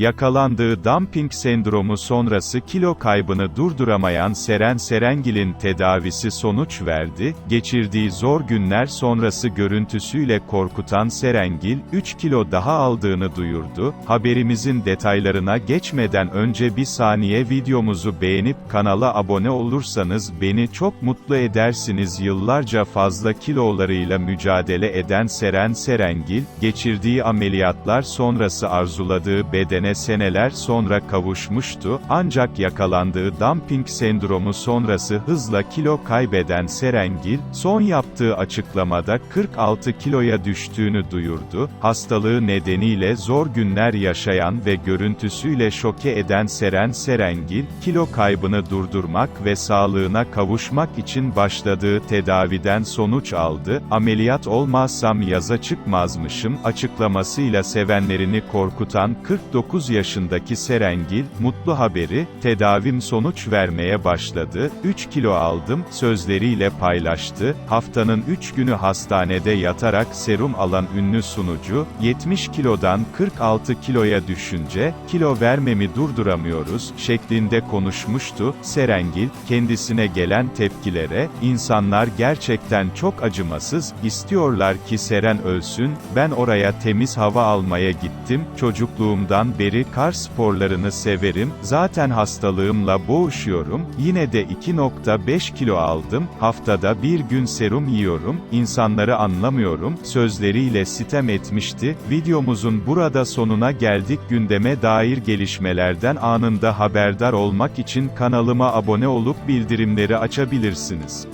Yakalandığı dumping sendromu sonrası kilo kaybını durduramayan Seren Serengil'in tedavisi sonuç verdi, geçirdiği zor günler sonrası görüntüsüyle korkutan Serengil, 3 kilo daha aldığını duyurdu. Haberimizin detaylarına geçmeden önce bir saniye videomuzu beğenip kanala abone olursanız beni çok mutlu edersiniz. Yıllarca fazla kilolarıyla mücadele eden Seren Serengil, geçirdiği ameliyatlar sonrası arzuladığı bedene seneler sonra kavuşmuştu, ancak yakalandığı dumping sendromu sonrası hızla kilo kaybeden Serengil, son yaptığı açıklamada 46 kiloya düştüğünü duyurdu. Hastalığı nedeniyle zor günler yaşayan ve görüntüsüyle şoke eden Seren Serengil, kilo kaybını durdurmak ve sağlığına kavuşmak için başladığı tedaviden sonuç aldı. Ameliyat olmazsam yaza çıkmazmışım açıklamasıyla sevenlerini korkutan 49 yaşındaki Serengil, mutlu haberi, tedavim sonuç vermeye başladı, 3 kilo aldım, sözleriyle paylaştı. Haftanın 3 günü hastanede yatarak serum alan ünlü sunucu, 70 kilodan 46 kiloya düşünce, kilo vermemi durduramıyoruz, şeklinde konuşmuştu. Serengil, kendisine gelen tepkilere, insanlar gerçekten çok acımasız, istiyorlar ki Seren ölsün, ben oraya temiz hava almaya gittim, çocukluğumdan beri kar sporlarını severim, zaten hastalığımla boğuşuyorum, yine de 2.5 kilo aldım, haftada bir gün serum yiyorum, insanları anlamıyorum, sözleriyle sitem etmişti. Videomuzun burada sonuna geldik gündeme dair gelişmelerden anında haberdar olmak için kanalıma abone olup bildirimleri açabilirsiniz.